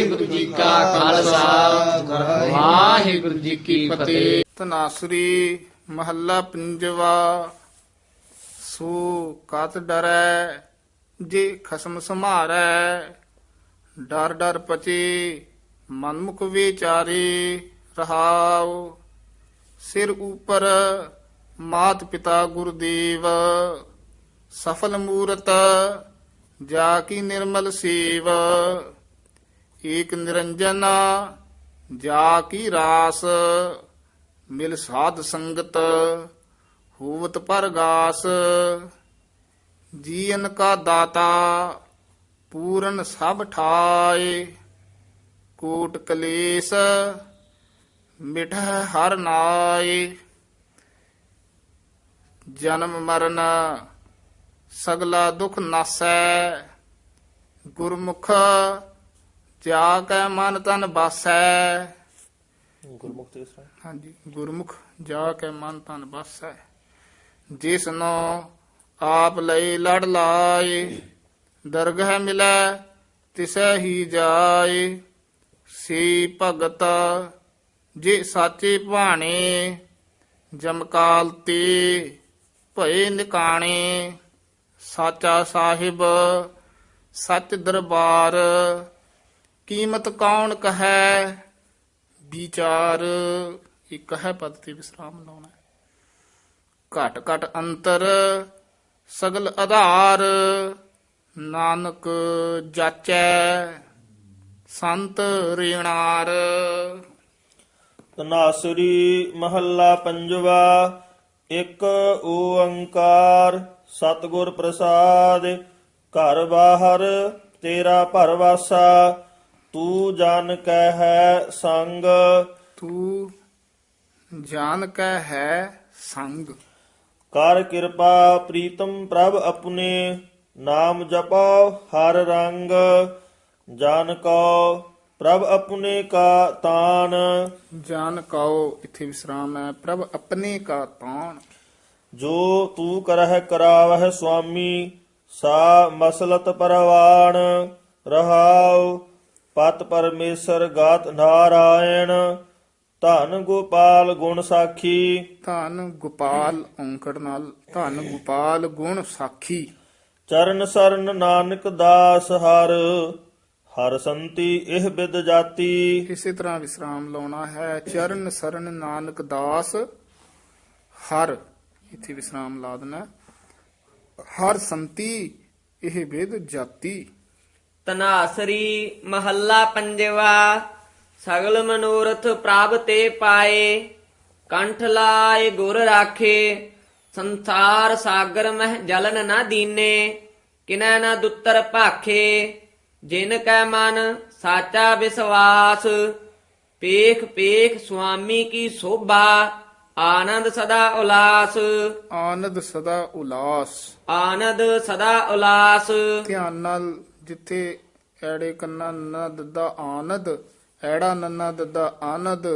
ਵਾਹਿਗੁਰੂ ਜੀ ਕਾ ਖਾਲਸਾ। ਵਾਹਿਗੁਰੂ ਜੀ ਕੀ ਫਤਿਹ। ਤਨਾਸਰੀ ਮਹੱਲਾ ਪੰਜਵਾ। ਸੋ ਕਤ ਡਰੈ, ਜੇ ਖਸਮ ਸੰਭਾਰੈ, ਡਰ ਡਰ ਪਚੇ, ਮਨਮੁਖ ਵਿਚਾਰੇ ਰਹਾਉ। ਸਿਰ ਉਪਰ ਮਾਤ ਪਿਤਾ ਗੁਰਦੇਵ, ਸਫਲ ਮੂਰਤ ਜਾ ਕੀ ਨਿਰਮਲ ਸੇਵ। ਏਕ ਨਿਰੰਜਨ ਜਾ ਕੀ ਰਾਸ, ਮਿਲ ਸਾਧ ਸੰਗਤ, ਹੋਵਤ ਪਰਗਾਸ ਜੀਵਨ ਕਾ ਦਾਤਾ, ਪੂਰਨ ਸਭ ਠਾਏ। ਕੋਟ ਕਲੇਸ਼ ਮਿਠ ਹਰ ਨਾਏ। ਜਨਮ ਮਰਨ, ਸਗਲਾ ਦੁਖ ਨਾਸੈ। ਗੁਰਮੁਖ ਜਾ ਕੈ ਮਨ ਤਨ ਬਾਸੈ। ਗੁਰਮੁਖ ਤੇ ਇਸ ਹਾਂਜੀ ਗੁਰਮੁਖ ਜਾ ਕੇ ਮਨ ਤਨ ਬਸੈ। ਜਿਸ ਨੂੰ ਆਪ ਲਈ ਲੜ ਲਾਏ ਦਰਗਹ ਮਿਲੈ ਤਿਸੈ ਹੀ ਜਾਏ। ਸੀ ਭਗਤ ਜੇ ਸਾਚੇ ਭਾਣੇ ਜਮਕਾਲ ਤੇ ਭਏ ਨਿਕਾਣੇ। ਸਾਚਾ ਸਾਹਿਬ ਸੱਚ ਦਰਬਾਰ ਕੀਮਤ ਕੌਣ ਕਹੈ? ਵਿਚਾਰ, ਇੱਕ ਹੈ ਪਦ ਤੇ ਵਿਸਰਾਮ ਲਾਉਣਾ। ਘਟ ਘਟ ਅੰਤਰ, ਸਗਲ ਆਧਾਰ। ਨਾਨਕ ਜਾਚੈ, ਸੰਤ ਰੀਣਾਰ। ਤਨਾਸਰੀ ਮਹੱਲਾ ਪੰਜਵਾ, ਇੱਕ ਓੰਕਾਰ, ਸਤਿਗੁਰ ਪ੍ਰਸਾਦ। ਘਰ ਬਾਹਰ ਤੇਰਾ ਭਰਵਾਸਾ ਤੂੰ ਜਾਣ ਕੈ ਹੈ ਸੰਗ। ਤੂੰ ਜਾਣ ਕੈ ਹੈ ਸੰਗ। ਕਰ ਕਿਰਪਾ ਪ੍ਰੀਤਮ ਪ੍ਰਭ ਆਪਣੇ ਨਾਮ ਜਪੋ ਹਰ ਰੰਗ। ਜਾਨ ਕੋ ਪ੍ਰਭ ਆਪਣੇ ਕਾ ਤਾਨ। ਜਾਣ ਕਉ ਇੱਥੇ ਵਿਸਰਾਮ ਹੈ ਪ੍ਰਭ ਆਪਣੇ ਕਾ ਤਾਣ ਜੋ ਤੂੰ ਕਰਹਿ ਕਰਾਵਹਿ ਸੁਆਮੀ ਸਾ ਮਸਲਤ ਪਰਵਾਣ। ਰਹਾਉ ਪਤ ਪਰਮੇਸ਼ਰ ਗਾਤ ਨਾਰਾਇਣ ਧਨ ਗੋਪਾਲ ਗੁਣ ਸਾਖੀ। ਧੰਨ ਗੋਪਾਲ ਔਂਕੜ ਨਾਲ ਧੰਨ ਗੋਪਾਲ ਗੁਣ ਸਾਖੀ। ਚਰਨ ਸਰਨ ਨਾਨਕ ਦਾਸ ਹਰ ਹਰ ਸੰਤੀ ਇਹ ਬਿਦ ਜਾਤੀ। ਇਸੇ ਤਰ੍ਹਾਂ ਵਿਸਰਾਮ ਲਾਉਣਾ ਹੈ ਚਰਨ ਸਰਨ ਨਾਨਕ ਦਾਸ ਹਰ। ਇੱਥੇ ਵਿਸਰਾਮ ਲਾ ਦੇਣਾ ਹਰ ਸੰਤੀ ਇਹ ਵੇਦ ਜਾਤੀ। ਤਨਾਸਰੀ ਮਹੱਲਾ ਪੰਜਵਾ ਸਗਲ ਮਨੋਰਥ ਪ੍ਰਭ ਤੇ ਪਾਏ ਕੰਠ ਲਾਏ ਗੁਰ ਰਾਖੇ ਸੰਸਾਰ ਸਾਗਰ ਮਹਿ ਜਲਨ ਨਾ ਦੀਨੇ ਕਿਨੈ ਨਾ ਦੁੱਤਰ ਭਾਖੇ ਜਿਨ ਕੈ ਮਨ ਸਾਚਾ ਵਿਸ਼ਵਾਸ ਪੇਖ ਪੇਖ ਸੁਆਮੀ ਕੀ ਸੋਭਾ ਆਨੰਦ ਸਦਾ ਉਲਾਸ। ਆਨੰਦ ਸਦਾ ਉਲਾਸ। ਆਨੰਦ ਸਦਾ ਉਲਾਸ। ਧਿਆਨ ਨਾਲ ਜਿੱਥੇ ਐੜੇ ਕੰਨਾ ਨਾ ਦੱਦਾ ਆਨੰਦ ਐੜਾ ਨੰਨਾ ਦੱਦਾ ਆਨੰਦ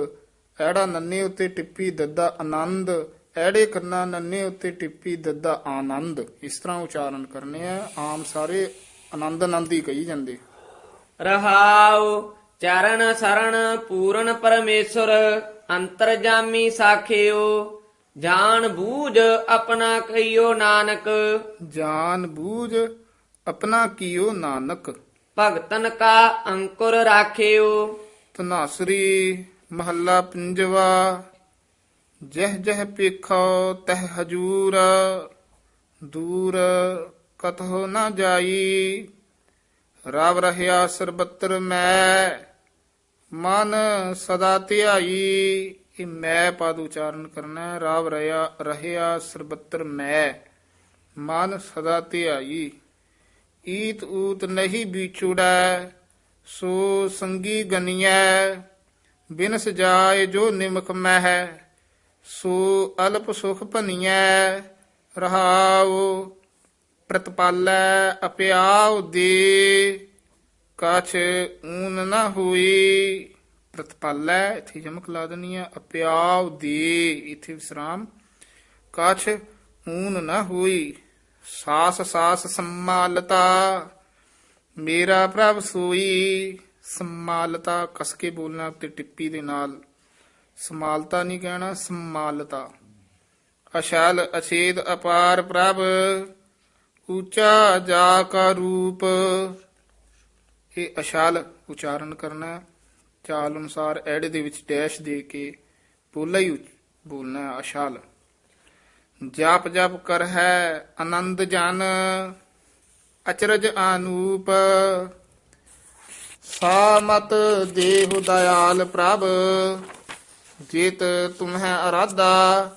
ਐੜਾ ਨੰਨੇ ਉੱਤੇ ਟਿੱਪੀ ਦੱਦਾ ਆਨੰਦ ਐੜੇ ਕੰਨਾ ਨੰਨੇ ਉੱਤੇ ਟਿੱਪੀ ਦੱਦਾ ਆਨੰਦ। ਇਸ ਤਰ੍ਹਾਂ ਉਚਾਰਨ ਕਰਨੇ ਆ ਆਮ ਸਾਰੇ ਆਨੰਦ ਆਨੰਦ ਹੀ ਕਹੀ ਜਾਂਦੇ। ਰਹਾਉ ਚਰਨ ਸਰਣ ਪੂਰਨ ਪਰਮੇਸ਼ਰ ਅੰਤਰਜਾਮੀ ਸਾਖਿਓ ਜਾਣ ਬੂਝ ਆਪਣਾ ਕਈਓ ਨਾਨਕ। ਜਾਨ ਬੂਝ ਆਪਣਾ ਕੀਓ ਨਾਨਕ। ਭਗਤਨ ਕਾ ਅੰਕੁਰ ਰਾਖਿਓ। ਤਨਾਸਰੀ ਮਹੱਲਾ ਪੰਜਵਾ। ਜਹ ਜਹ ਪੇਖੋ ਤਹ ਹਜੂਰ। ਦੂਰ ਕਤਹੁ ਨਾ ਜਾਈ। ਰਵ ਰਹਿਆ ਸਰਬੱਤਰ ਮੈਂ। ਮਨ ਸਦਾ ਧਿਆਈ। ਇਹ ਮੈਂ ਪਦ ਉਚਾਰਨ ਕਰਨਾ ਰਵ ਰਹਿਆ ਰਹਿਆ ਸਰਬੱਤਰ ਮੈਂ। ਮਨ ਸਦਾ ਧਿਆਈ। ਈਤ ਊਤ ਨਹੀਂ ਵਿਛੁੜੈ, ਸੋ ਸੰਗੀ ਗਨੀਐ ਬਿਨ ਸਜਾਏ ਜੋ ਨਿਮਕ ਮਹਿ, ਸੋ ਅਲਪ ਸੁਖ ਭਨੀਐ, ਰਹਾਉ ਪ੍ਰਤਪਾਲੈ, ਅਪਿਆਉ ਦੇ, ਕਛ ਊਨ ਨਾ ਹੋਈ। ਪ੍ਰਤਪਾਲੈ, ਇਥੇ ਜਮਕ ਲਾ ਦਨੀ ਹੈ, ਅਪਿਆਉ ਦੇ, ਇਥੇ ਵਿਸਰਾਮ। ਕਛ ਊਨ ਨਾ ਹੋਈ। ਸਾਸ ਸਾਸ ਸੰਮਾਲਤਾ, ਮੇਰਾ ਪ੍ਰਭ ਸੋਈ, ਸਮਾਲਤਾ, ਕਸ ਕੇ ਬੋਲਣਾ ਤੇ ਟਿੱਪੀ ਦੇ ਨਾਲ। ਸਮਾਲਤਾ ਨਹੀਂ ਕਹਿਣਾ, ਸੰਮਾਲਤਾ। ਅਸ਼ਾਲ ਅਛੇਦ ਅਪਾਰ ਪ੍ਰਭ, ਉੱਚਾ ਜਾ ਕਾ ਰੂਪ। ਇਹ ਅਸ਼ਾਲ ਉਚਾਰਨ ਕਰਨਾ, ਚਾਲ ਅਨੁਸਾਰ ਐੜੇ ਦੇ ਵਿੱਚ ਡੈਸ਼ ਦੇ ਕੇ ਪੋਲਾ ਹੀ ਉਚ- ਬੋਲਣਾ ਅਸ਼ਾਲ। ਜਾਪ ਜਪ ਕਰ ਹੈ, ਆਨੰਦ ਜਨ, ਅਚਰਜ ਅਨੂਪ ਸਾਮਤ ਦੇਹੁ ਦਇਆਲ ਪ੍ਰਭ, ਜੇਤ ਤੁਮਹਿ ਅਰਾਧਾ।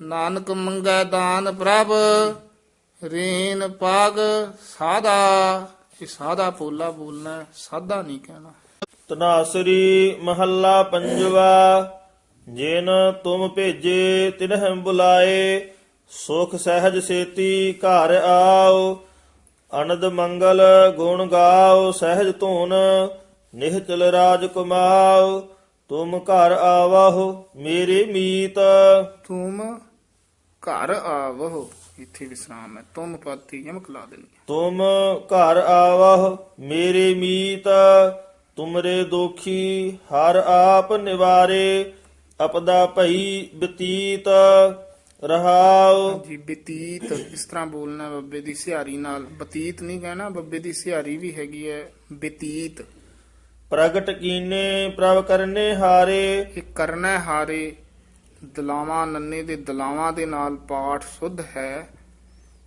ਨਾਨਕ ਮੰਗੈ ਦਾਨ ਪ੍ਰਭ, ਰੇਨ ਪਾਗ ਸਾਦਾ ਇਹ ਸਾਦਾ ਪੋਲਾ ਬੋਲਣਾ ਸਾਦਾ ਨਹੀਂ ਕਹਿਣਾ। ਤਨਾਸਰੀ ਮਹੱਲਾ ਪੰਜਵਾ। ਜਿਨ ਤੁਮ ਭੇਜੇ ਤਿਨਹਿ ਬੁਲਾਏ ਸੁਖ ਸਹਿਜ ਸੇਤੀ ਘਰ ਆਓ। ਅਨੰਦ ਮੰਗਲ ਗੁਣ ਗਾਓ ਸਹਿਜ ਧੂਨ ਨਿਹਚਲ ਰਾਜ ਕੁਮਾਓ। ਤੁਮ ਘਰ ਆਵਹੁ ਮੇਰੇ ਮੀਤ। ਤੁਮ ਘਰ ਆਵਹੁ ਇੱਥੇ ਵਿਸਰਾਮ ਹੈ। ਤੁਮ ਪਾਤੀ ਯਮਕ ਲਾ ਦੇਣੀ। ਤੁਮ ਘਰ ਆਵਹੁ ਮੇਰੇ ਮੀਤ। ਤੁਮਰੇ ਦੋਖੀ ਹਰ ਆਪ ਨਿਵਾਰੇ। ਅਪਦਾ ਭਈ ਬਤੀਤ ਰਹਾਉ। ਜੀ ਬਤੀਤ ਇਸ ਤਰ੍ਹਾਂ ਬੋਲਣਾ ਬੱਬੇ ਦੀ ਸਿਹਾਰੀ ਨਾਲ। ਬਤੀਤ ਨਹੀਂ ਕਹਿਣਾ ਬੱਬੇ ਦੀ ਸਿਹਾਰੀ ਵੀ ਹੈਗੀ ਹੈ ਬਤੀਤ। ਪ੍ਰਗਟ ਕੀਨੇ ਪ੍ਰਭ ਕਰਨੇ ਹਾਰੇ। ਇਹ ਕਰਨਾ ਹਾਰੇ ਦਲਾਵਾਂ ਨੰਨੇ ਦੇ ਦਲਾਵਾਂ ਦੇ ਨਾਲ ਪਾਠ ਸੁਧ ਹੈ।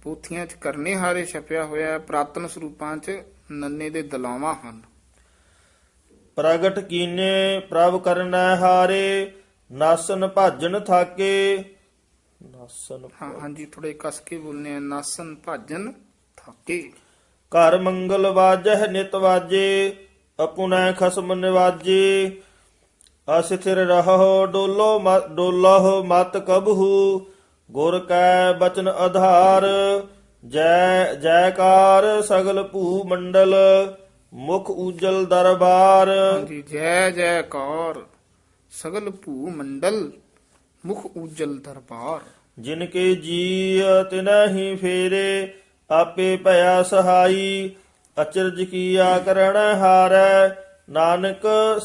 ਪੋਥੀਆਂ 'ਚ ਕਰਨੇ ਹਾਰੇ ਛਪਿਆ ਹੋਇਆ ਹੈ ਪ੍ਰਾਤਨ ਸਰੂਪਾਂ 'ਚ ਨੰਨੇ ਦੇ ਦਲਾਵਾਂ ਹਨ। ਪ੍ਰਗਟ ਕੀਨੇ ਪ੍ਰਭ ਕਰਨਾ ਹਾਰੇ। ਨਾਸਨ ਭਾਜਨ ਥਾਕੇ। ਨਾਸਨ ਹਾਂ ਹਾਂਜੀ ਥੋੜੇ ਕਸ ਕੇ ਬੋਲਨੇ ਆ। ਨਾਸਨ ਭਾਜਨ ਥਾਕੇ। ਘਰ ਮੰਗਲ ਵਾਜਹਿ ਨਿਤ ਵਾਜੇ ਅਪੁਨੈ ਖਸਮ ਨਿਵਾਜੇ। ਅਸਿਥਿਰ ਰਹੋ ਡੋਲੋ ਡੋਲਹੁ ਮਤ ਕਬਹੂ ਗੁਰ ਕੈ ਬਚਨ ਆਧਾਰ। ਜੈ ਜੈਕਾਰ ਸਗਲ ਭੂ ਮੰਡਲ ਮੁਖ ਉਜਲ ਦਰਬਾਰ। ਜੈ ਜੈ ਕੌਰ ਸਗਲ ਭੂ ਮੰਡਲ ਮੁਖ ਉਜਲ ਦਰਬਾਰ। ਜਿਨ ਕੇ ਜੀ ਤਿਨਹੀ ਫੇਰੇ ਆਪੇ ਭਇਆ ਸਹਾਈ। ਅਚਰਜ ਕੀਆ ਕਰਣ ਹਾਰੈ ਨਾਨਕ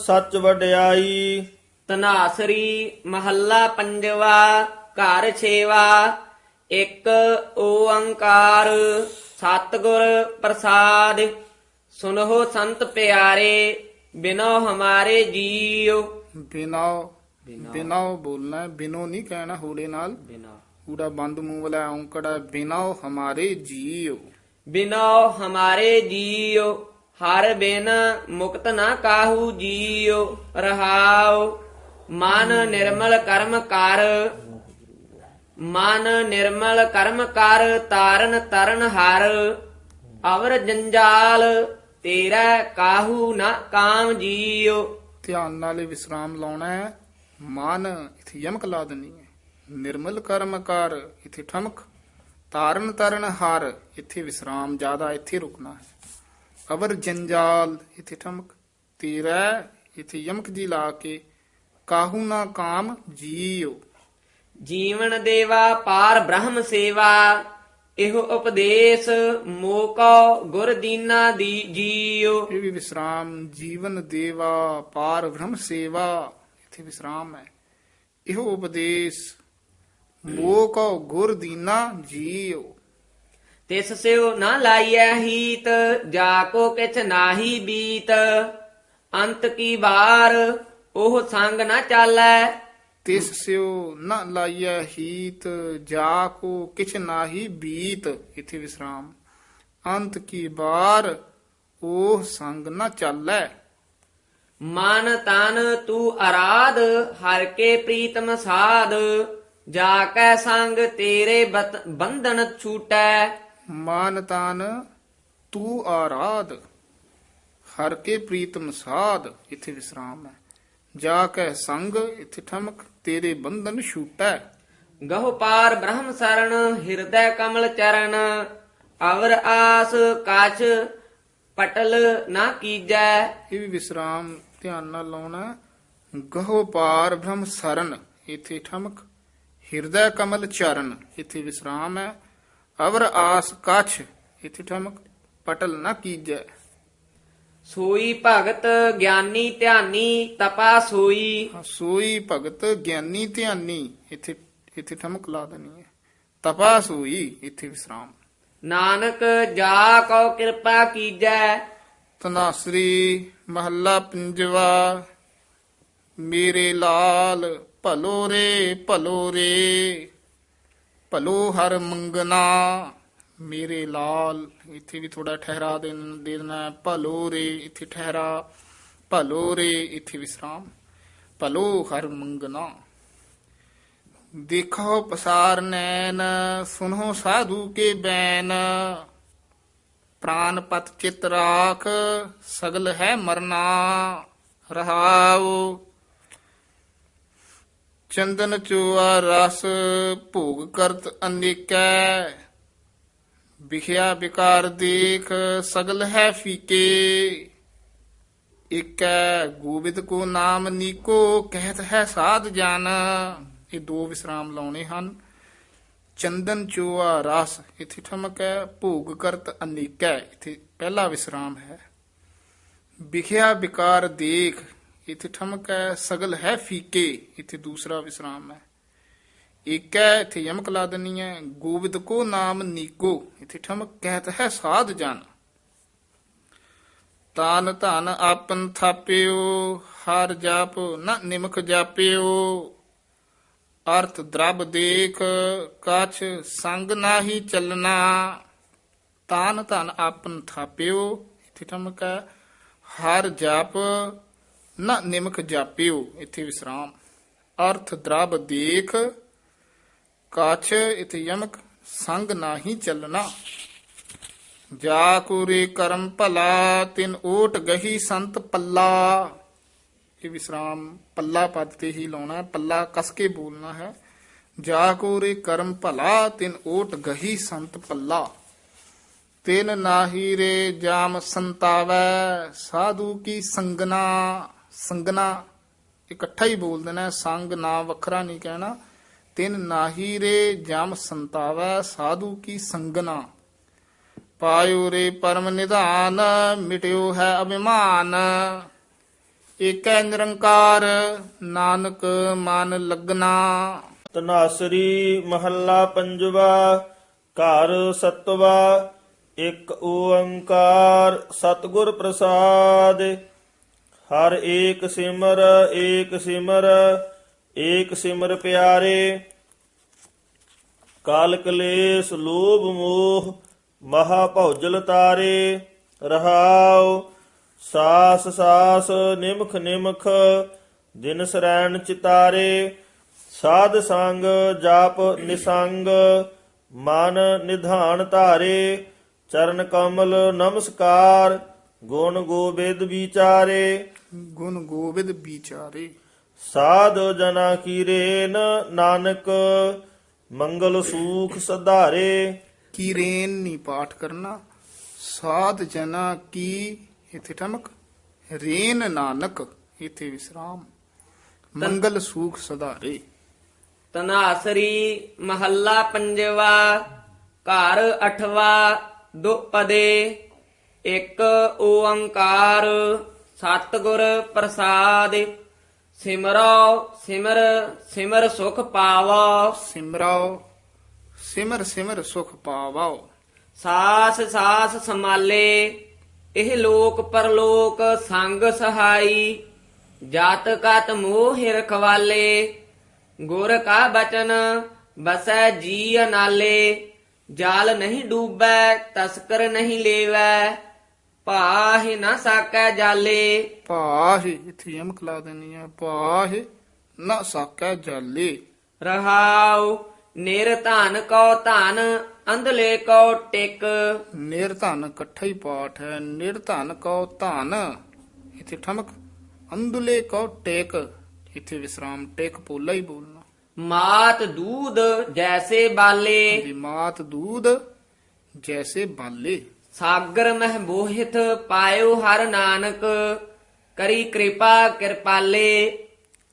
ਸੱਚ ਵਡਿਆਈ। ਤਨਾਸਰੀ ਮਹੱਲਾ ਪੰਜਵਾ ਘਰ ਛੇਵਾ। ਇੱਕ ਓੰਕਾਰ ਸਤਿਗੁਰ ਪ੍ਰਸਾਦ। ਸੁਨੋ ਸੰਤ ਪਿਆਰੇ ਬਿਨੋ ਹਮਾਰੇ ਜੀਉ। ਬਿਨਾਓ ਬਿਨਾਓ ਬੋਲਣਾ ਬਿਨੋ ਨਹੀਂ ਕਹਿਣਾ ਹੂੜੇ ਨਾਲ। ਬਿਨੋ। ਹੂੜਾ ਬੰਦ ਮੂੰਹ ਵਾਲਾ ਔਂਕੜਾ ਬਿਨਾਓ ਹਮਾਰੇ ਜੀਓ। ਬਿਨੋ ਹਮਾਰੇ ਜੀਉ ਹਰ ਬਿਨ ਮੁਕਤ ਨਾ ਕਾਹੂ ਜੀਉ ਰਹਾਉ ਮਨ ਨਿਰਮਲ ਕਰਮ ਕਰ। ਮਨ ਨਿਰਮਲ ਕਰਮ ਕਰ ਤਾਰਨ ਤਰਨ ਹਰ। ਅਵਰ ਜੰਜਾਲ ਤੇਰਾ ਕਾਹੂ ਨਾ ਕਾਮ ਜੀਉ ਧਿਆਨ ਨਾਲ ਇਹ ਵਿਸਰਾਮ ਲਾਉਣਾ ਹੈ। ਮਨ ਇਥੇ ਯਮਕ ਲਾ ਦੇਣੀ ਹੈ। ਨਿਰਮਲ ਕਰਮ ਕਰ, ਇਥੇ ਠਮਕ। ਤਾਰਨ ਤਰਨ ਹਰ, ਇਥੇ ਵਿਸਰਾਮ ਜ਼ਿਆਦਾ, ਇੱਥੇ ਰੁਕਣਾ ਹੈ। ਅਵਰ ਜੰਜਾਲ, ਇਥੇ ਠਮਕ। ਤੇਰਾ, ਇਥੇ ਯਮਕ ਜੀ ਲਾ ਕੇ ਕਾਹੂ ਨਾ ਕਾਮ ਜੀਓ ਜੀਵਨ ਦੇਵਾ, ਪਾਰ ਬ੍ਰਹਮ ਸੇਵਾ। ਇਹੋ ਉਪਦੇਸ਼ ਮੋਕੋ ਗੁਰ ਦੀਨਾ ਦੀ ਜੀਉ ਇਹ ਵੀ ਵਿਸਰਾਮ ਜੀਵਨ ਦੇਵਾ ਪਾਰ ਬ੍ਰਹਮ ਸੇਵਾ ਇਥੇ ਵਿਸਰਾਮ ਹੈ। ਇਹੋ ਉਪਦੇਸ਼ ਮੋਹ ਕੋ ਗੁਰ ਦੀਨਾ ਜੀਓ। ਤਿਸ ਸਿਉ ਨਾ ਲਾਈਐ ਹੀਤ ਜਾ ਕੋ ਕਿਛ ਨਾਹੀ ਬੀਤ। ਅੰਤ ਕੀ ਵਾਰ ਉਹ ਸੰਗ ਨਾ ਚਾਲੈ ਤਿਸ ਸਿਓ ਨ ਲਾਈਐ ਹੀਤ ਜਾ ਕੋ ਕਿਛ ਨਾਹੀ ਬੀਤ। ਇਥੇ ਵਿਸਰਾਮ। ਅੰਤ ਕੀ ਬਾਰ ਉਹ ਸੰਗ ਨ ਚਾਲੈ। ਮਨ ਤਨ ਤੂੰ ਅਰਾਧ ਹਰ ਕੇ ਪ੍ਰੀਤਮ ਸਾਧ। ਜਾ ਕੈ ਸੰਗ ਤੇਰੇ ਬੰਧਨ ਛੂਟੈ। ਮਾਨ ਤਾਨ ਤੂੰ ਆਰਾਧ ਹਰ ਕੇ ਪ੍ਰੀਤਮ ਸਾਧ। ਇਥੇ ਵਿਸਰਾਮ ਹੈ। ਜਾ ਕੇ ਸੰਗ ਇਥੇ ਠਮਕ ਤੇਰੇ ਬੰਧਨ ਛੂਟੈ। ਗਹੁ ਪਾਰ ਬ੍ਰਹਮ ਸਰਣ ਹਿਰਦੈ ਕਮਲ ਚਰਨ ਅਵਰ ਆਸ ਕਾਛ ਪਟਲ ਨਾ ਕੀਜੈ। ਇਹ ਵੀ ਵਿਸਰਾਮ ਧਿਆਨ ਨਾਲ ਲਾਉਣਾ ਗਹੋ ਪਾਰ ਬ੍ਰਹਮ ਸਰਨ ਇਥੇ ਠਮਕ ਹਿਰਦੈ ਕਮਲ ਚਰਨ ਇਥੇ ਵਿਸਰਾਮ ਹੈ। ਅਵਰ ਆਸ ਕਛ ਇਥੇ ਠਮਕ ਪਟਲ ਨਾ ਕੀਜੈ। ਸੋਈ ਭਗਤ ਗਿਆਨੀ ਧਿਆਨੀ ਤਪਾ ਸੋਈ। ਹਾਂ, ਸੋਈ ਭਗਤ ਗਿਆਨੀ ਧਿਆਨੀ ਇੱਥੇ ਇੱਥੇ ਠਮਕ ਲਾ ਦੇਣੀ ਹੈ। ਤਪਾ ਸੋਈ ਇੱਥੇ ਵਿਸਰਾਮ। ਨਾਨਕ ਜਾ ਕਉ ਕਿਰਪਾ ਕੀਜੈ। ਤਨਾਸਰੀ ਮਹੱਲਾ ਪੰਜਵਾ ਮੇਰੇ ਲਾਲ ਭਲੋ ਰੇ ਭਲੋ ਰੇ ਭਲੋ ਹਰ ਮੰਗਨਾ। ਮੇਰੇ ਲਾਲ, ਇੱਥੇ ਵੀ ਥੋੜਾ ਠਹਿਰਾ ਦੇ ਦੇਣਾ ਭਲੋ ਰੇ, ਇੱਥੇ ਠਹਿਰਾ। ਭਲੋ ਰੇ, ਇੱਥੇ ਵਿਸਰਾਮ। ਭਲੋ ਹਰ ਮੰਗਨਾ ਦੇਖੋ ਪਸਾਰ ਨੈਣ ਸੁਨੋ ਸਾਧੂ ਕੇ ਬੈਨ ਪ੍ਰਾਨ ਪਤ ਚਿਤ ਰਾਖ, ਸਗਲ ਹੈ ਮਰਨਾ। ਰਹਾਉ ਚੰਦਨ ਚੂਆ ਰਸ, ਭੋਗ ਕਰਤ ਅਨੇਕੈ। ਵਿਖਿਆ ਵਿਕਾਰ ਦੇਖ ਸਗਲ ਹੈ ਫੀਕੇ। ਇਕ ਗੋਬਿੰਦ ਕੋ ਨਾਮ ਨੀਕੋ, ਕਹਿਤ ਹੈ ਸਾਧ ਜਨ। ਇਹ ਦੋ ਵਿਸਰਾਮ ਲਾਉਣੇ ਹਨ। ਚੰਦਨ ਚੋਆ ਰਸ, ਇਥੇ ਠਮਕ ਹੈ ਭੋਗ ਕਰਤ ਅਨੇਕੈ। ਇੱਥੇ ਪਹਿਲਾ ਵਿਸਰਾਮ ਹੈ। ਵਿਖਿਆ ਵਿਕਾਰ ਦੇਖ, ਇੱਥੇ ਠਮਕ ਹੈ ਸਗਲ ਹੈ ਫੀਕੇ। ਇੱਥੇ ਦੂਸਰਾ ਵਿਸਰਾਮ ਹੈ। ਇੱਕ ਹੈ ਇੱਥੇ ਯਮਕ ਲਾ ਦੇਣੀ ਹੈ ਗੋਬਿੰਦ ਕੋ ਨਾਮ ਨੀਕੋ। ਇੱਥੇ ਠਮਕ ਕਹਿਤ ਹੈ ਸਾਧ ਜਨ। ਤਾਨ ਧਨ ਆਪਨ ਥਾਪਿਓ, ਹਰ ਜਾਪ ਨ ਨਿਮਖ ਜਾਪਿਓ। ਅਰਥ ਦਰਬ ਦੇਖ, ਕਛ ਸੰਗ ਨਾਹੀ ਚੱਲਣਾ। ਤਾਨ ਧਨ ਆਪਨ ਥਾਪਿਓ, ਇੱਥੇ ਠਮਕ ਹੈ, ਹਰ ਜਾਪ ਨ ਨਿਮਕ ਜਾਪਿਓ। ਇੱਥੇ ਵਿਸਰਾਮ। ਅਰਥ ਦਰਬ ਦੇਖ ਕਾਛ ਇਥੇ ਯਮਕ ਸੰਗ ਨਾਹੀ ਚੱਲਣਾ। ਜਾ ਕੁਰੇ ਕਰਮ ਭਲਾ, ਤਿਨ ਓਟ ਗਹੀ ਸੰਤ ਪੱਲਾ। ਇਹ ਵਿਸਰਾਮ ਪੱਲਾ ਪਦ ਤੇ ਹੀ ਲਾਉਣਾ, ਪੱਲਾ ਕਸ ਕੇ ਬੋਲਣਾ ਹੈ। ਜਾ ਕੋਰੇ ਕਰਮ ਭਲਾ, ਤਿਨ ਓਟ ਗਹੀ ਸੰਤ ਪੱਲਾ। ਤਿਨ ਨਾਹੀ ਰੇ ਜਾਮ ਸੰਤਾਵੈ, ਸਾਧੂ ਕੀ ਸੰਗਨਾ। ਸੰਗਨਾ ਇਕੱਠਾ ਹੀ ਬੋਲ ਦੇਣਾ, ਸੰਗ ਨਾ ਵੱਖਰਾ ਨਹੀਂ ਕਹਿਣਾ। ਤਿਨ ਨਾਹੀ ਰੇ ਜਮ ਸੰਤਾਵੈ, ਸਾਧੂ ਕੀ ਸੰਗਨਾ। ਪਾਇਓ ਰੇ ਪਰਮ ਨਿਧਾਨ, ਮਿਟਿਓ ਹੈ ਅਭਿਮਾਨ। ਏਕੈ ਨਿਰੰਕਾਰ, ਨਾਨਕ ਮਨ ਲਗਨਾ। ਤਨਾਸਰੀ ਮਹੱਲਾ ਪੰਜਵਾ, ਘਰ ਸਤਵਾ, ਇੱਕ ਓੰਕਾਰ ਸਤਿਗੁਰ ਪ੍ਰਸਾਦ। ਹਰ ਏਕ ਸਿਮਰ ਏਕ ਸਿਮਰ ਏਕ ਸਿਮਰ ਪਿਆਰੇ, ਕਾਲ ਕਲੇਸ਼ ਲੋਭ ਮੋਹ, ਮਹਾ ਭੌਜਲ ਤਾਰੇ, ਰਹਾਉ, ਸਾਸ ਸਾਸ ਨਿਮਖ ਨਿਮਖ, ਦਿਨ ਸਰੈਣ ਚਿਤਾਰੇ, ਸਾਧ ਸੰਗ ਜਾਪ ਨਿਸੰਗ, ਮਨ ਨਿਧਾਨ ਧਾਰੇ, ਚਰਨ ਕਮਲ ਨਮਸਕਾਰ, ਗੁਣ ਗੋਬਿੰਦ ਵਿਚਾਰੇ। ਗੁਣ ਗੋਬਿੰਦ ਵਿਚਾਰੇ। ਸਾਧ ਜਨਾ ਕੀ ਰੇਨ ਨਾਨਕ ਮੰਗਲ ਸੂਖ ਸਧਾਰੇ। ਕੀ ਰੇਨ ਨਹੀਂ ਪਾਠ ਕਰਨਾ ਸਾਧ ਜਨਾ ਕੀ ਇਥੇ ਠਮਕ ਰੇਨ ਨਾਨਕ ਇਥੇ ਵਿਸਰਾਮ ਮੰਗਲ ਸੂਖ ਸਦਾਰੇ ਤਨਾਸਰੀ ਮਹੱਲਾ ਪੰਜਵਾ ਘਰ ਅਠਵਾ ਦੁਪਦੇ ਇੱਕ ਓੰਕਾਰ ਸਤਿਗੁਰ ਪ੍ਰਸਾਦ। ਸਿਮਰੋ ਸਿਮਰ ਸਿਮਰ ਸੁਖ ਪਾਵੋ। ਸਿਮਰਾਓ ਸਿਮਰ ਸਿਮਰ ਸੁਖ ਪਾਵਾਓ ਸਾਸ ਸਾਸ ਸਮਾਲੇ ਇਹ ਲੋਕ ਪਰਲੋਕ ਸੰਗ ਸਹਾਈ। ਜਾਤ ਕਤ ਮੋਹ ਰਖਵਾਲੇ ਗੁਰ ਕਾ ਬਚਨ ਬਸੈ ਜੀ ਅਨਾਲੇ। ਜਾਲ ਨਹੀਂ ਡੂਬੈ ਤਸਕਰ ਨਹੀਂ ਲੇਵੈ ਪਾਹਿ ਨਾ ਸਾਕੈ ਜਾਲੇ। ਪਾਹ ਇਥੇ ਯਮਕ ਲਾ ਦੇਣੀ ਹੈ ਪਾਹ ਨਾ ਸਾਕੈ ਜਾਲੇ। ਰਹਾਉ ਨਿਰਧਨ ਕੋ ਧਨ ਅੰਧਲੇ ਕੋ ਟਿਕ। ਨਿਰਧਨ ਇਕੱਠਾ ਹੀ ਪਾਠ ਹੈ। ਨਿਰਧਨ ਕਉ ਧਨ ਇਥੇ ਠਮਕ। ਅੰਦੁਲੇ ਕਉ ਟੇਕ ਇਥੇ ਵਿਸਰਾਮ ਟੇਕ ਪੋਲਾ ਹੀ ਬੋਲਣਾ। ਮਾਤ ਦੂਧ ਜੈਸੇ ਬਾਲੇ। ਮਾਤ ਦੂਧ ਜੈਸੇ ਬਾਲੇ। ਸਾਗਰ ਮਹਿ ਮੋਹਿਤ ਪਾਇਓ ਹਰ ਨਾਨਕ, ਕਰੀ ਕਿਰਪਾ ਕਿਰਪਾਲੇ।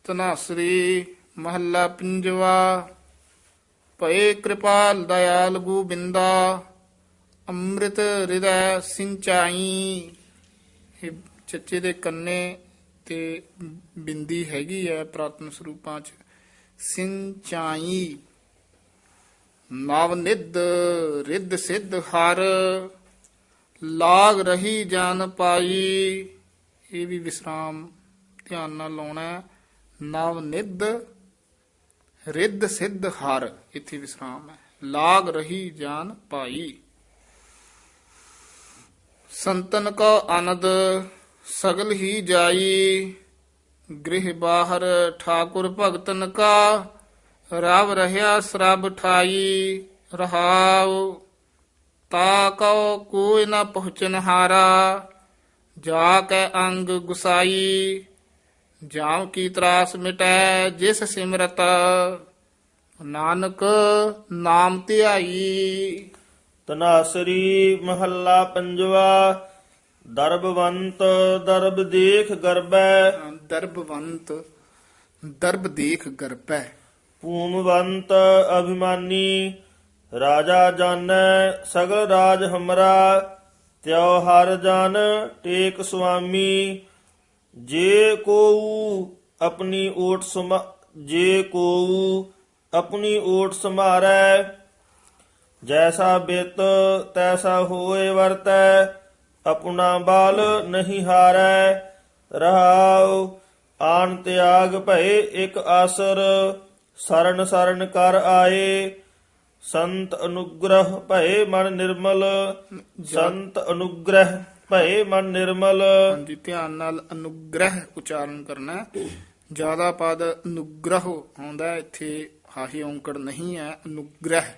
ਤਨਾਸਰੀ ਮਹੱਲਾ ਪੰਜਵਾ, ਭਏ ਕਿਰਪਾਲ ਦਇਆਲ ਗੋਬਿੰਦਾ, ਅੰਮ੍ਰਿਤ ਹਿਰਦੈ ਸਿੰਚਾਈ ਇਹ ਚੱਚੇ ਦੇ ਕੰਨੇ ਤੇ ਬਿੰਦੀ ਹੈਗੀ ਹੈ ਪ੍ਰਾਤਨ ਸਰੂਪਾਂ ਚ। ਸਿੰਚਾਈ ਨਵ ਨਿਧ, ਰਿੱਧ ਸਿੱਧ ਹਰ। ਲਾਗ ਰਹੀ ਜਨ ਪਾਈ। ਇਹ ਵੀ ਵਿਸਰਾਮ ਧਿਆਨ ਨਾਲ ਲਾਉਣਾ ਨਵ ਨਿਧ, ਰਿੱਧ ਸਿੱਧ ਹਰ, ਇੱਥੇ ਵਿਸਰਾਮ ਹੈ। ਲਾਗ ਰਹੀ ਜਾਨ ਪਾਈ। ਸੰਤਨ ਕੋ ਆਨੰਦ, ਸਗਲ ਹੀ ਜਾਈ। ਗ੍ਰਹਿ ਬਾਹਰ ਠਾਕੁਰ ਭਗਤਨ ਕਾ, ਰਵ ਰਹਾ ਸਰਬ ਠਾਈ। ਰਹਾਉ ਤਾ ਕਉ ਕੋਈ ਨਾ ਪਹੁੰਚਨ ਹਾਰਾ ਜਾ ਕੈ ਅੰਗ ਗੁਸਾਈ ਜਾਮ ਕੀ ਤਰਾਸ ਮਿਟੈ ਜਿਸ ਸਿਮਰਤ ਨਾਨਕ ਨਾਮ ਧਿਆਈ। ਤਨਾਸਰੀ ਮਹੱਲਾ ਪੰਜਵਾ ਦਰਬਵੰਤ ਦਰਬ ਦੇਖ ਗਰਬੈ। ਦਰਬਵੰਤ ਦਰਬ ਦੇਖ ਗਰਪੈ ਭੂਮਵੰਤ ਅਭਿਮਾਨੀ ਰਾਜਾ ਜਾਣੈ, ਸਗਲ ਰਾਜ ਹਮਰਾ, ਤਿਉ ਹਰ ਜਨ ਟੇਕ ਸੁਆਮੀ। ਜੇ ਕੋਊ ਆਪਣੀ ਓਟ ਸਮਾ, ਜੇ ਕੋਊ ਆਪਣੀ ਓਟ ਸਮਾਰੈ ਜੈਸਾ ਬਿਤ, ਤੈਸਾ ਹੋਏ ਵਰਤੈ, ਆਪਣਾ ਬਾਲ ਨਹੀਂ ਹਾਰੈ। ਰਹਾਉ, ਆਨ ਤਿਆਗ ਭਏ ਇਕ ਆਸਰ, ਸਰਨ ਸਰਨ ਕਰ ਆਏ। ਸੰਤ ਅਨੁਗ੍ਰਹ ਭਏ ਮਨ ਨਿਰਮਲ ਸੰਤ ਅਨੁਗ੍ਰਹ ਭਏ ਮਨ ਨਿਰਮਲ। ਹਾਂਜੀ ਧਿਆਨ ਨਾਲ ਅਨੁਗ੍ਰਹ ਉਚਾਰਨ ਕਰਨਾ। ਜ਼ਿਆਦਾ ਪਦ ਅਨੁਗ੍ਰਹ ਆਉਂਦਾ ਇੱਥੇ ਹਾਹੀ ਔਂਕੜ ਨਹੀਂ ਹੈ ਅਨੁਗ੍ਰਹ।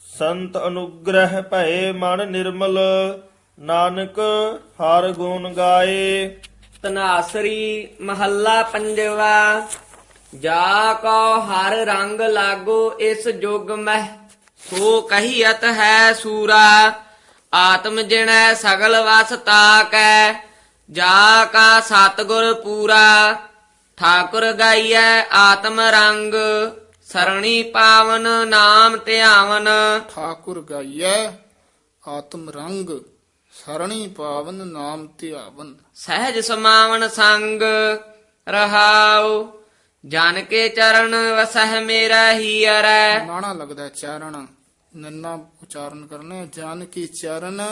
ਸੰਤ ਅਨੁਗ੍ਰਹ ਭਏ ਮਨ ਨਿਰਮਲ ਨਾਨਕ ਹਰ ਗੁਣ ਗਾਏ। ਤਨਾਸਰੀ ਮਹੱਲਾ ਪੰਜਵਾ। ਜਾ ਕੋ ਹਰ ਰੰਗ ਲਾਗੋ ਇਸ ਜੁਗ ਮਹਿ ਸੋ ਕਹੀਅਤ ਹੈ ਸੂਰਾ ਆਤਮ ਜਿਣੈ ਸਗਲ ਵਸ ਤਾਕੈ ਜਾ ਕਾ ਸਤਗੁਰ ਪੂਰਾ ਠਾਕੁਰ ਗਾਈਐ ਆਤਮ ਰੰਗ ਸਰਣੀ ਪਾਵਨ ਨਾਮ ਧਿਆਵਨ। ਠਾਕੁਰ ਗਾਈਐ ਆਤਮ ਰੰਗ ਸਰਣੀ ਪਾਵਨ ਨਾਮ ਧਿਆਵਨ। ਸਹਿਜ ਸਮਾਵਨ ਸੰਗ ਰਹਾਉ। ਜਨ ਕੇ ਚਰਨ ਵਸਹਿ ਮੇਰਾ ਹੀ ਅਰੈ। ਨਾਣਾ ਲੱਗਦਾ ਚਰਨ ਨੰਨਾ ਉਚਾਰਨ ਕਰਨਾ। ਜਨ ਕੀ ਚਰਨ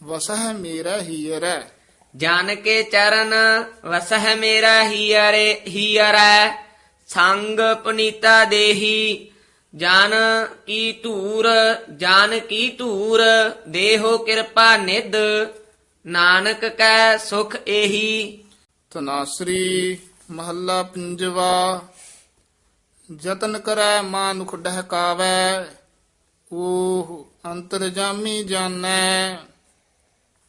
ਵਸਹਿ ਮੇਰਾ ਹੀਰੈ ਜਨ ਕੇ ਚਰਨ ਵਸਹਿ ਮੇਰਾ ਹੀ ਅਰੇ ਹੀ ਅਰੈ। ਸੰਗ ਪੁਨੀਤਾ ਦੇਹੀ ਜਨ ਕੀ ਧੂਰ ਜਨ ਕੀ ਧੂਰ ਦੇਹੋ ਕਿਰਪਾ ਨਿਧ। ਨਾਨਕ ਕੈ ਸੁਖ ਇਹੀ ਤਨਾਸਰੀ ਮਹੱਲਾ ਪੰਜਵਾ, ਯਤਨ ਕਰੈ ਮਾਨੁਖ ਡਹਕਾਵੈ ਓਹ ਅੰਤਰਜਾਮੀ ਜਾਣੈ,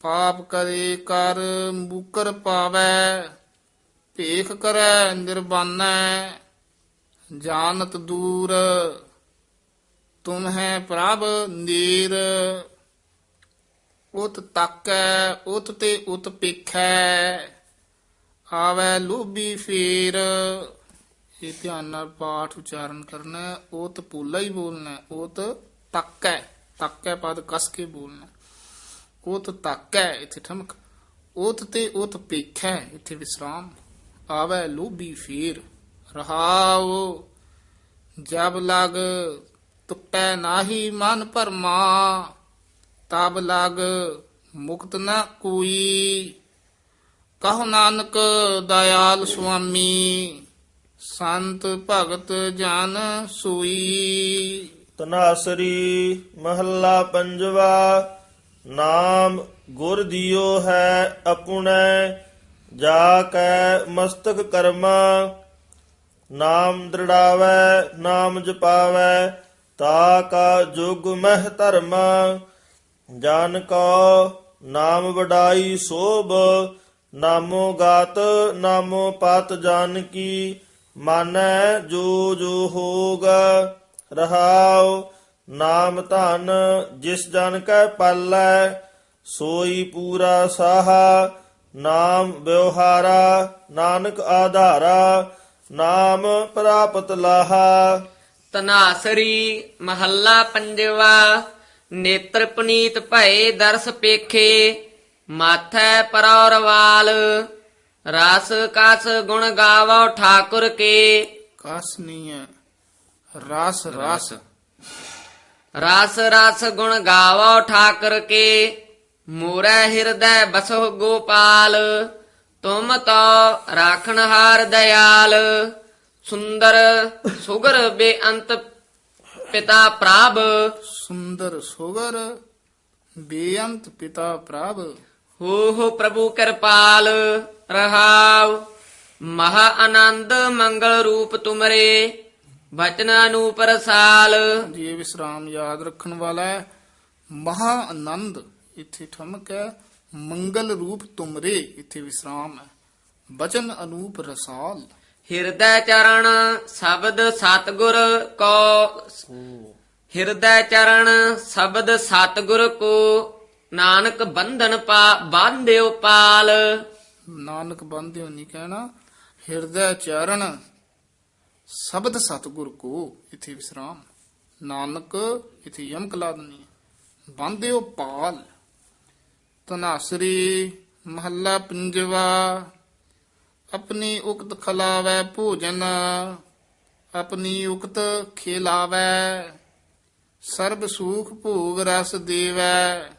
ਪਾਪ ਕਰੇ ਕਰ ਮੁਕਰ ਪਾਵੈ, ਭੇਖ ਕਰੈ ਨਿਰਬਾਨੈ ਜਾਣਤ ਦੂਰ ਤੁਮ ਹੈ ਪ੍ਰਭ ਨੀਰ, ਉਤ ਤੱਕੈ, ਉਤ ਤੇ ਉਤ ਪੇਖੈ। ਆਵੈ ਲੋਭੀ ਫੇਰ ਇਹ ਧਿਆਨ ਨਾਲ ਪਾਠ ਉਚਾਰਨ ਕਰਨਾ ਹੈ। ਉਤ ਪੂਲਾ ਹੀ ਬੋਲਣਾ ਹੈ। ਉਤ ਤੱਕੈ ਤੱਕੈ ਪਦ ਕਸ ਕੇ ਬੋਲਣਾ ਹੈ। ਉਤ ਤੱਕੈ, ਇੱਥੇ ਠਮਕ ਉਤ ਤੇ ਉਤ ਪੇਖੈ, ਇੱਥੇ ਵਿਸਰਾਮ ਆਵੈ ਲੋਭੀ ਫੇਰ ਰਹਾਉ, ਜਬ ਲਗ ਟੁੱਟੈ ਨਾਹੀ ਮਨ ਭਰਮਾ, ਤਬ ਲਗ ਮੁਕਤ ਨਾ ਕੋਈ ਕਹੋ ਨਾਨਕ ਦਇਆਲ ਸੁਆਮੀ, ਸੰਤ ਭਗਤ ਜਨ ਸੂਈ। ਤਨਾਸਰੀ ਮਹੱਲਾ ਪੰਜਵਾ, ਨਾਮ ਗੁਰ ਦਿਓ ਹੈ ਅਪੁਣੈ ਜਾ ਕੈ ਮਸਤਕ ਕਰਮਾ, ਨਾਮ ਦ੍ਰਿੜਾਵੈ, ਨਾਮ ਜਪਾਵੈ, ਤਾ ਕਾ ਜੁਗ ਮਹਿ ਧਰਮ। ਜਾਨ ਕੋ ਨਾਮ ਵਡਾਈ ਸੋਭ ਨਾਮੋ ਗਾਤ, ਨਾਮੋ ਪਤ ਜਾਨ ਕੀ, ਮਾਨੈ ਜੋ ਜੋ ਹੋਗ, ਰਹਾਉ, ਨਾਮ ਧਨ ਜਿਸ ਜਨ ਕੈ ਪਾਲੈ, ਸੋਈ ਪੂਰਾ ਸਾਹਾ, ਨਾਮ ਵਿਵਹਾਰਾ, ਨਾਨਕ ਆਧਾਰਾ, ਨਾਮ ਪ੍ਰਾਪਤ ਲਾਹਾ। ਤਨਾਸਰੀ ਮਹੱਲਾ ਪੰਜਵਾ, ਨੇਤਰ ਪੁਨੀਤ ਭਏ ਦਰਸ ਪੇਖੇ ਮਾਥੈ ਪਰੌਰ ਵਾਲ ਰਸ ਕਸ ਗੁਣ ਗਾਵੋ ਠਾਕੁਰ ਕੇ। ਕਸ ਨਹੀਂ ਹੈ ਰਸ ਰਸ। ਰਸ ਰਸ ਗੁਣ ਗਾਵੋ ਠਾਕਰ ਕੇ। ਮੋਰੇ ਹਿਰਦੈ ਬਸੋ ਗੋਪਾਲ ਤੁਮ ਤੋ ਰਾਖਣ ਹਾਰ ਦਇਆਲ ਸੁੰਦਰ ਸੁਗਰ ਬੇਅੰਤ ਪਿਤਾ ਪ੍ਰਭ ਸੁੰਦਰ ਸੁਗਰ ਬੇਅੰਤ ਪਿਤਾ ਪ੍ਰਭ ਹੋ ਹੋ ਪ੍ਰਭੂ ਕਿਰਪਾਲ ਰਹਾਉ ਮਹਾ ਆਨੰਦ ਮੰਗਲ ਰੂਪ ਤੁਮਰੇ ਬਚਨ ਅਨੂਪ ਰਸਾਲ। ਜੀ ਇਹ ਵਿਸਰਾਮ ਯਾਦ ਰੱਖਣ ਵਾਲਾ ਹੈ ਮਹਾ ਆਨੰਦ ਇੱਥੇ ਠਮਕ ਹੈ ਮੰਗਲ ਰੂਪ ਤੁਮਰੇ ਇੱਥੇ ਵਿਸਰਾਮ ਹੈ ਬਚਨ ਅਨੂਪ ਰਸਾਲ। ਹਿਰਦੈ ਚਰਨ ਸ਼ਬਦ ਸਤਗੁਰ ਕੋ। ਹਿਰਦੈ ਚਰਨ ਸ਼ਬਦ ਸਤਗੁਰ ਕੋ ਨਾਨਕ ਬੰਧਨ ਪਾ, ਬਾਂਧਿਓ ਪਾਲ। ਨਾਨਕ ਬੰਦਿਓ ਨਹੀਂ ਕਹਿਣਾ, ਹਿਰਦੈ ਚਰਨ ਸ਼ਬਦ ਸਤਗੁਰ ਕੋ, ਇਥੇ ਵਿਸਰਾਮ। ਨਾਨਕ, ਇਥੇ ਯਮਕ ਲਾ ਬੰਦਿਓ ਪਾਲ। ਤਨਾਸਰੀ ਮਹੱਲਾ ਪੰਜਵਾ। ਆਪਣੀ ਉਕਤ ਖਲਾਵੈ ਭੋਜਨ, ਆਪਣੀ ਉਕਤ ਖਿਲਾਵੈ। ਸਰਬ ਸੂਖ ਭੋਗ ਰਸ ਦੇਵੈ।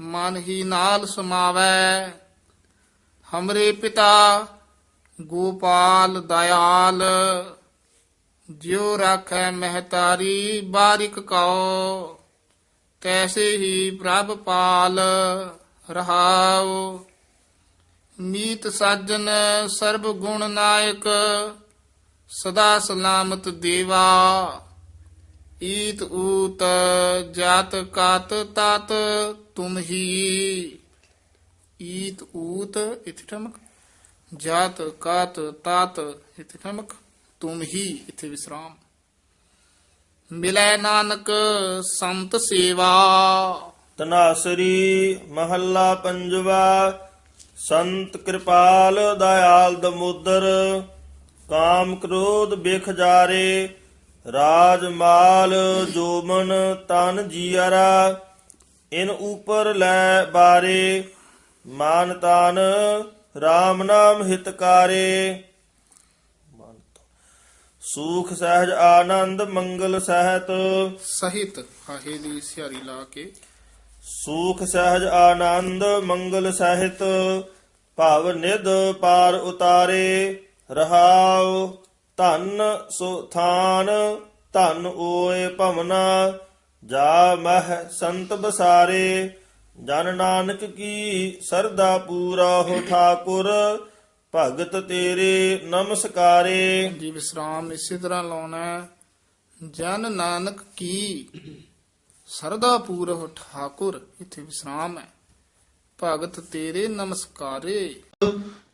ਮਨ ਹੀ ਨਾਲ ਸਮਾਵੈ। ਹਮਰੇ ਪਿਤਾ, ਗੋਪਾਲ ਦਇਆਲ, ਜਿਉ ਰਾਖੈ ਮਹਤਾਰੀ ਬਾਰਿਕ ਕਉ, ਤੈਸੇ ਹੀ ਪ੍ਰਭ ਪਾਲ ਰਹਾਉ। ਮੀਤ ਸਾਜਨ ਸਰਬ ਗੁਣ ਨਾਇਕ, ਸਦਾ ਸਲਾਮਤ ਦੇਵਾ। ਈਤ ਊਤ ਜਾਤ ਕਾਤ ਤਤ ਤੁਮ ਹੀ। ਈਤ ਊਤ, ਇਥੇ ਠਮਕ। ਜਾਤ ਕਾਤ ਤਾਤ, ਇਥੇ ਠਮਕ। ਤੁਮ ਹੀ, ਇਥੇ ਵਿਸਰਾਮ। ਮਿਲੈ ਨਾਨਕ ਸੰਤ ਸੇਵਾ। ਤਨਾਸਰੀ ਮਹੱਲਾ ਪੰਜਵਾ, ਸੰਤ ਕਿਰਪਾਲ, ਦਇਆਲ ਦਮੋਦਰ। ਕਾਮ ਕ੍ਰੋਧ ਬਿਖ ਜਾਰੇ ਰਾਜ ਮਾਲ ਜੋਮਨ ਤਨ ਜੀਅਰਾ ਇਨ ਉਪਰ ਲੈ ਬਾਰੇ ਮਾਨ ਤਾਨ RAM ਨਾਮ ਹਿਤਕਾਰੇ ਸੂਖ ਸਹਿਜ ਆਨੰਦ ਮੰਗਲ ਸਹਿਤ। ਸਹਿਤ ਹਾਹੇ ਦੀ ਸਿਹਾਰੀ ਲਾ ਕੇ। ਸੂਖ ਸਹਿਜ ਆਨੰਦ ਮੰਗਲ ਸਹਿਤ ਭਾਵ ਨਿਧ ਪਾਰ ਉਤਾਰੇ ਰਹਾਉ। ਧਨ ਸੋ ਥਾਨ ਧਨ ਓਏ ਭਵਨਾ, ਜਾ ਮਹਿ ਸੰਤ ਬਸਾਰੇ। ਜਨ ਨਾਨਕ ਕੀ ਸਰਦਾ ਪੂਰਾ ਹੋ ਠਾਕੁਰ, ਭਗਤ ਤੇਰੇ ਨਮਸਕਾਰੇ। ਜੀ ਵਿਸਰਾਮ ਇਸੇ ਤਰ੍ਹਾਂ ਲਾਉਣਾ ਜਨ ਨਾਨਕ ਕੀ ਸਰਦਾ ਪੂਰਵ ਠਾਕੁਰ, ਇੱਥੇ ਵਿਸਰਾਮ ਹੈ। ਭਗਤ ਤੇਰੇ ਨਮਸਕਾਰੇ।